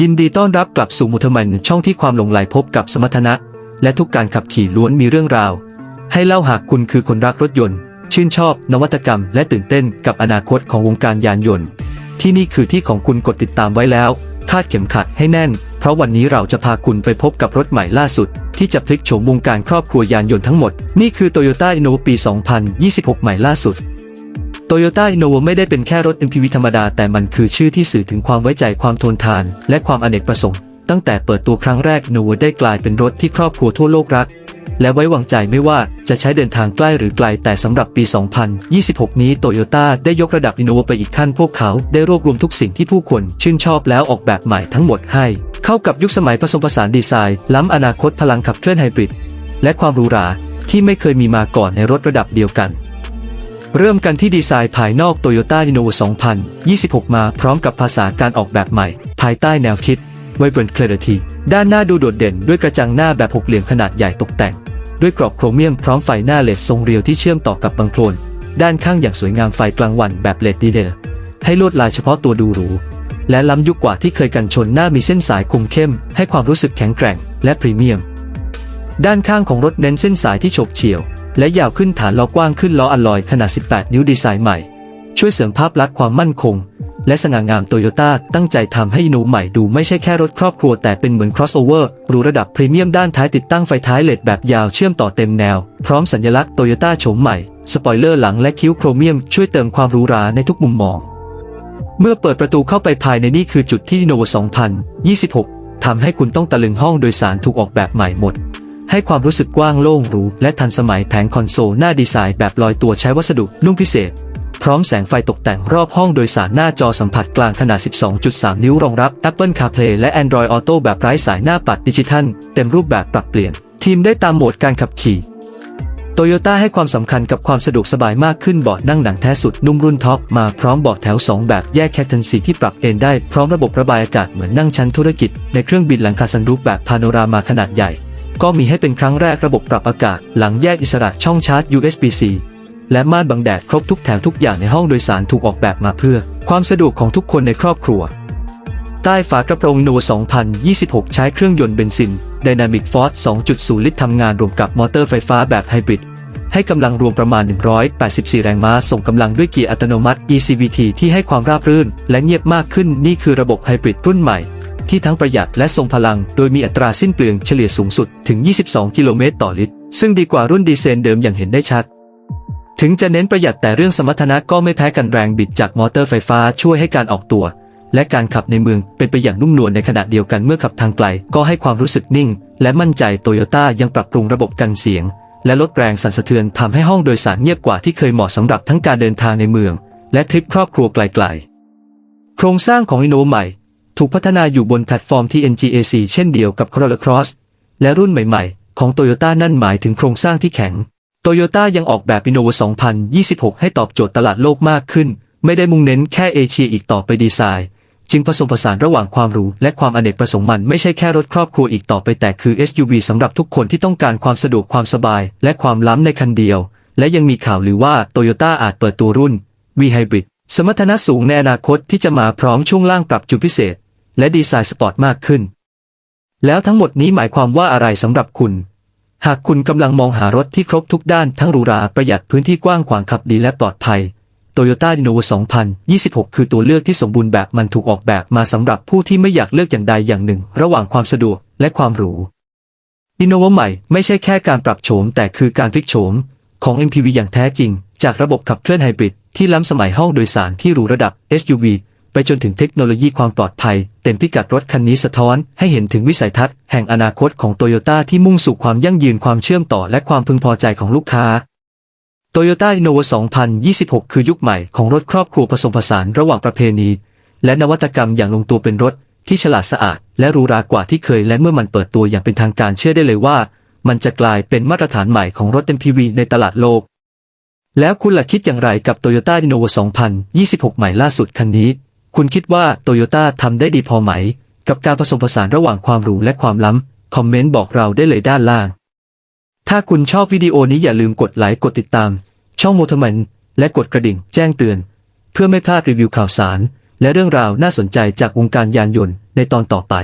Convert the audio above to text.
ยินดีต้อนรับกลับสู่มุทมันช่องที่ความหลงใหลพบกับสมรรถนะ และทุกการขับขี่ล้วนมีเรื่องราว ให้เล่าหากคุณคือคนรักรถยนต์ ชื่นชอบ นวัตกรรม และตื่นเต้นกับอนาคตของวงการยานยนต์ ที่นี่คือที่ของคุณกดติดตามไว้แล้วคาดเข็มขัดให้แน่น เพราะวันนี้เราจะพาคุณไปพบกับรถใหม่ล่าสุด ที่จะพลิกโฉมวงการครอบครัวยานยนต์ทั้งหมด นี่คือ Toyota Innova ปี 2026 ใหม่ล่าสุด โตโยต้าอินโนไม่ได้เป็นแค่รถ MPV ธรรมดา แต่มันคือชื่อที่สื่อถึงความไว้ใจความทนทาน และความอเนกประสงค์ ตั้งแต่เปิดตัวครั้งแรกโนวได้กลายเป็นรถที่ครอบครัวทั่วโลกรัก และไว้วางใจไม่ว่าจะใช้เดินทางใกล้หรือไกลแต่สำหรับปี 2026 นี้โตโยต้าได้ยกระดับอินโนไปอีกขั้นพวกเขาได้รวบรวมทุกสิ่งที่ผู้คนชื่นชอบแล้วออกแบบใหม่ทั้งหมดให้ เข้ากับยุคสมัยผสมผสานดีไซน์ ล้ำอนาคตพลังขับเคลื่อนไฮบริดและความหรูหราที่ไม่เคยมีมาก่อนในรถระดับเดียวกัน เริ่มกันที่ดีไซน์ภายนอก Toyota Innova 2026 มาพร้อมกับภาษาการออกแบบใหม่ ภายใต้แนวคิด Vibrant Clarity ด้านหน้าดูโดดเด่นด้วยกระจังหน้าแบบหกเหลี่ยมขนาดใหญ่ตกแต่ง ด้วยกรอบโครเมียมพร้อมไฟหน้าเลดทรงเรียวที่เชื่อมต่อกับบังโคลนด้านข้างอย่างสวยงามไฟกลางวันแบบเลดดีเดลให้ลวดลายเฉพาะตัวดูหรูและล้ำยุคกว่าที่เคยกันชนหน้ามีเส้นสายคมเข้ม ให้ความรู้สึกแข็งแกร่ง และพรีเมียม ด้านข้างของรถเน้นเส้นสายที่ฉบเฉี่ยว และยาวขึ้นฐานล้อกว้างขึ้นล้ออลลอยขนาด 18 นิ้วดีไซน์ใหม่ ช่วยเสริมภาพลักษณ์ความมั่นคง และสง่างามโตโยต้าตั้งใจทำให้อินูใหม่ดูไม่ใช่แค่รถครอบครัวแต่เป็นเหมือน crossover หรูระดับพรีเมียมด้านท้ายติดตั้งไฟท้ายเลดแบบยาวเชื่อมต่อเต็มแนว พร้อมสัญลักษณ์โตโยต้าโฉมใหม่ สปอยเลอร์หลังและคิ้วโครเมียมช่วยเติมความหรูหราในทุกมุมมอง เมื่อเปิดประตูเข้าไปภายในนี่คือจุดที่ Innova 2026ทำให้คุณต้องตะลึงห้องโดยสารถูกออกแบบใหม่หมด ให้ความรู้สึกกว้างโล่งหรูและทันสมัยแผงคอนโซลหน้าดีไซน์แบบลอยตัวใช้วัสดุนุ่มพิเศษ พร้อมแสงไฟตกแต่งรอบห้องโดยสารหน้าจอสัมผัสกลางขนาด 12.3 นิ้วรองรับ Apple CarPlay และ Android Auto แบบไร้สายหน้าปัดดิจิทัล เต็มรูปแบบปรับเปลี่ยน ทีมได้ตามโหมดการขับขี่โตโยต้าให้ความสำคัญกับความสะดวกสบายมากขึ้นเบาะนั่งหนังแท้สุดนุ่มรุ่นท็อปมาพร้อมเบาะแถว 2 แบบแยกแคทเทนซีที่ปรับเอนได้พร้อมระบบระบายอากาศเหมือนนั่งชั้นธุรกิจในเครื่องบินหลังคาซันรูฟแบบพาโนรามาขนาดใหญ่ ก็มีให้เป็นครั้งแรกระบบปรับอากาศ หลังแยกอิสระช่องชาร์จ USB-C และม่านบังแดดครบทุกแถวทุกอย่างในห้องโดยสารถูกออกแบบมาเพื่อ ความสะดวกของทุกคนในครอบครัว ใต้ฝากระโปรงโน2026 ใช้เครื่องยนต์เบนซิน Dynamic Force 2.0 ลิตรทำงานรวมกับมอเตอร์ไฟฟ้าแบบไฮบริด ให้กำลังรวมประมาณ 184 แรงม้า ส่งกำลังด้วยเกียร์อัตโนมัติ ECVT ที่ให้ความราบรื่น และเงียบมากขึ้น นี่คือระบบไฮบริดรุ่นใหม่ ที่ทั้งประหยัดและทรงพลัง โดยมีอัตราสิ้นเปลืองเฉลี่ยสูงสุดถึง 22 กิโลเมตรต่อลิตร ซึ่งดีกว่ารุ่นดีเซลเดิมอย่างเห็นได้ชัด ถึงจะเน้นประหยัดแต่เรื่องสมรรถนะก็ไม่แพ้กันแรงบิดจากมอเตอร์ไฟฟ้าช่วยให้การออกตัว และการขับในเมืองเป็นไปอย่างนุ่มนวลในขณะเดียวกันเมื่อขับทางไกล ก็ให้ความรู้สึกนิ่ง และมั่นใจโตโยต้ายังปรับปรุงระบบกันเสียง และลดแรงสั่นสะเทือนทำให้ห้องโดยสารเงียบกว่าที่เคยเหมาะสำหรับทั้งการเดินทางในเมือง และทริปครอบครัวไกล ๆ โครงสร้างของอินโนใหม่ ถูกพัฒนาอยู่บนแพลตฟอร์มที่ NGAC เช่นเดียวกับ Corolla Cross และรุ่นใหม่ๆ ของโตโยต้านั่นหมายถึงโครงสร้างที่แข็งโตโยต้ายังออกแบบ Innova 2026 ให้ตอบโจทย์ตลาดโลกมากขึ้น ไม่ได้มุ่งเน้นแค่เอเชียอีกต่อไปดีไซน์ จึงผสมผสานระหว่างความหรูและความอเนกประสงค์มันไม่ใช่แค่รถครอบครัวอีกต่อไปแต่คือ SUV สำหรับทุกคนที่ต้องการความสะดวกความสบาย และความล้ำในคันเดียว และยังมีข่าวลือว่าโตโยต้าอาจเปิดตัวรุ่น V Hybrid สมรรถนะสูงในอนาคตที่จะมาพร้อมช่วงล่างปรับจุดพิเศษ และดีไซน์สปอร์ตมากขึ้น แล้วทั้งหมดนี้หมายความว่าอะไรสำหรับคุณ หากคุณกำลังมองหารถที่ครบทุกด้านทั้งหรูหราประหยัดพื้นที่กว้างขวางขับดีและปลอดภัย Toyota Innova 2026 คือตัวเลือกที่สมบูรณ์แบบมันถูกออกแบบมาสำหรับผู้ที่ไม่อยากเลือกอย่างใดอย่างหนึ่ง ระหว่างความสะดวกและความหรู Innova ใหม่ไม่ใช่แค่การปรับโฉมแต่คือการพลิกโฉมของ MPV อย่างแท้จริง จากระบบขับเคลื่อนไฮบริดที่ล้ำสมัยห้องโดยสารที่หรูระดับ SUV ไปจนถึงเทคโนโลยีความปลอดภัย เต็มพิกัดรถคันนี้สะท้อนให้เห็นถึงวิสัยทัศน์แห่งอนาคตของโตโยต้าที่มุ่งสู่ความยั่งยืนความเชื่อมต่อและความพึงพอใจของลูกค้าโตโยต้าอินโนว2026 คือยุคใหม่ของรถครอบครัวผสมผสานระหว่างประเพณี และนวัตกรรมอย่างลงตัวเป็นรถที่ฉลาดสะอาด และรูรากว่าที่เคยและเมื่อมันเปิดตัวอย่างเป็นทางการเชื่อได้เลยว่า มันจะกลายเป็นมาตรฐานใหม่ของรถ MPV ในตลาดโลก แล้วคุณล่ะคิดอย่างไรกับ Toyota Innova 2026 ใหม่ล่าสุดคันนี้ คุณคิดว่าโตโยต้าทำได้ดีพอไหม กับการผสมผสานระหว่างความหรูและความล้ำ คอมเมนต์บอกเราได้เลยด้านล่าง ถ้าคุณชอบวิดีโอนี้อย่าลืมกดไลค์กดติดตาม ช่องโมทมันและกดกระดิ่งแจ้งเตือน เพื่อไม่พลาดรีวิวข่าวสาร และเรื่องราวน่าสนใจจากวงการยานยนต์ในตอนต่อไป